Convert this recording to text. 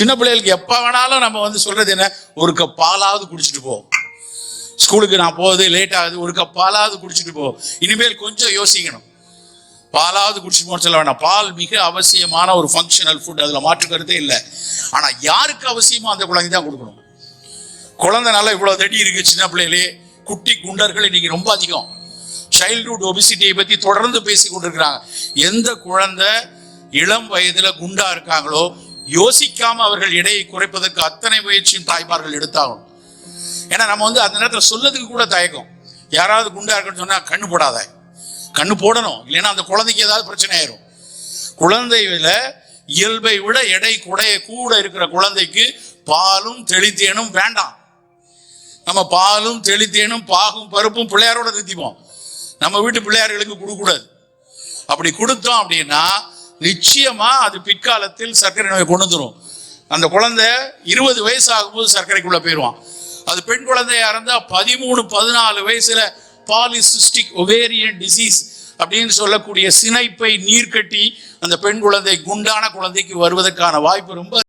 சின்ன பிள்ளைகளுக்கு எப்போ வேணாலும் நம்ம வந்து சொல்றது என்ன? ஒரு கப் பாலாவது குடிச்சிட்டு போ. ஸ்கூலுக்கு நான் போகுது லேட் ஆகுது. ஒரு கப் பாலாவது குடிச்சிட்டு போ. இனிமேல் கொஞ்சம் யோசிக்கணும். பாலாவது குடிச்சிட்டு போன்னு சொல்ல வேண்டாம் பால் மிக அவசியமான ஒரு ஃபங்க்ஷனல் ஃபுட் அதில் மாற்று கருத்தே இல்லை. ஆனால் யாருக்கு அவசியமோ அந்த குழந்தை தான் கொடுக்கணும். குழந்தைனால இவ்வளோ தடி இருக்கு சின்ன பிள்ளைகளே குட்டி குண்டர்கள் இன்னைக்கு ரொம்ப அதிகம். சைல்டுஹுட் ஒபிசிட்டியை பற்றி தொடர்ந்து பேசி கொண்டிருக்கிறாங்க. எந்த குழந்தை இளம் வயதில் குண்டா இருக்காங்களோ யோசிக்காம அவர்கள் எடையை குறைப்பதற்கு அத்தனை முயற்சியும் தாய்மார்கள் எடுத்தாகும் ஏன்னா நம்ம வந்து அந்த நேரத்தில் சொல்லதுக்கு கூட தயக்கம். யாராவது குண்டா இருக்குன்னு சொன்னா கண்ணு போடாத. கண்ணு போடணும். இல்லைன்னா அந்த குழந்தைக்கு ஏதாவது பிரச்சனை ஆயிரும். குழந்தையில இயல்பை விட எடை குடைய கூட இருக்கிற குழந்தைக்கு பாலும் தெளித்தேனும் வேண்டாம். நம்ம பாலும் தெளித்தேனும் பாகும் பருப்பும் பிள்ளையாரோட நிறுத்திப்போம். நம்ம வீட்டு பிள்ளையார்களுக்கு கொடுக்கூடாது அப்படி கொடுத்தோம் அப்படின்னா நிச்சயமா அது பிற்காலத்தில் சர்க்கரை நோய் கொண்டு வந்துடும் அந்த குழந்தை இருபது வயசு ஆகும்போது சர்க்கரைக்குள்ள போயிடுவான் அது பெண் குழந்தையா இருந்தா பதிமூணு பதினாலு வயசுல பாலிசிஸ்டிக் ஒவேரியன் டிசீஸ் அப்படின்னு சொல்லக்கூடிய சினைப்பை நீர் கட்டி அந்த பெண் குழந்தை குண்டான குழந்தைக்கு வருவதற்கான வாய்ப்பு ரொம்ப